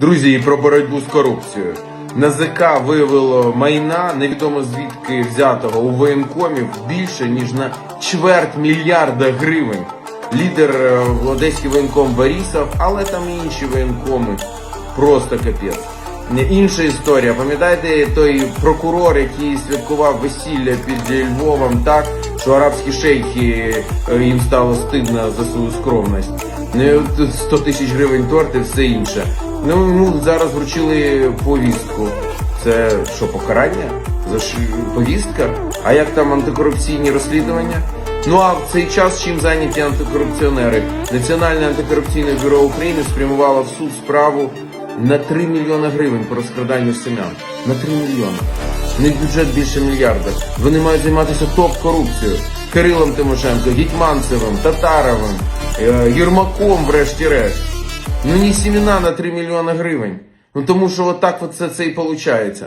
Друзі, про боротьбу з корупцією. НАЗК виявило майна невідомо звідки взятого у воєнкомів більше ніж на чверть мільярда гривень. Лідер е, в одеський воєнком Борисов, але там і інші воєнкоми. Просто капець. Інша історія. Пам'ятаєте той прокурор, який святкував весілля під Львовом так, що арабські шейхи е, їм стало стидно за свою скромність. Ну, 100 тисяч гривень торт і все інше. Ну, ну зараз вручили повістку. Це що, покарання? За ш... повістка? А як там антикорупційні розслідування? Ну а в цей час чим зайняті антикорупціонери? Національне антикорупційне бюро України спрямувало в суд справу на 3 мільйони гривень по розкраданню семян. На 3 мільйони. У них бюджет більше мільярда. Вони мають займатися топ-корупцією. Кирилом Тимошенко, Гетьманцевим, Татаровим, е, Єрмаком, врешті-решт. Ну не сімена на 3 мільйони гривень. Ну тому що отак от це, це і виходить.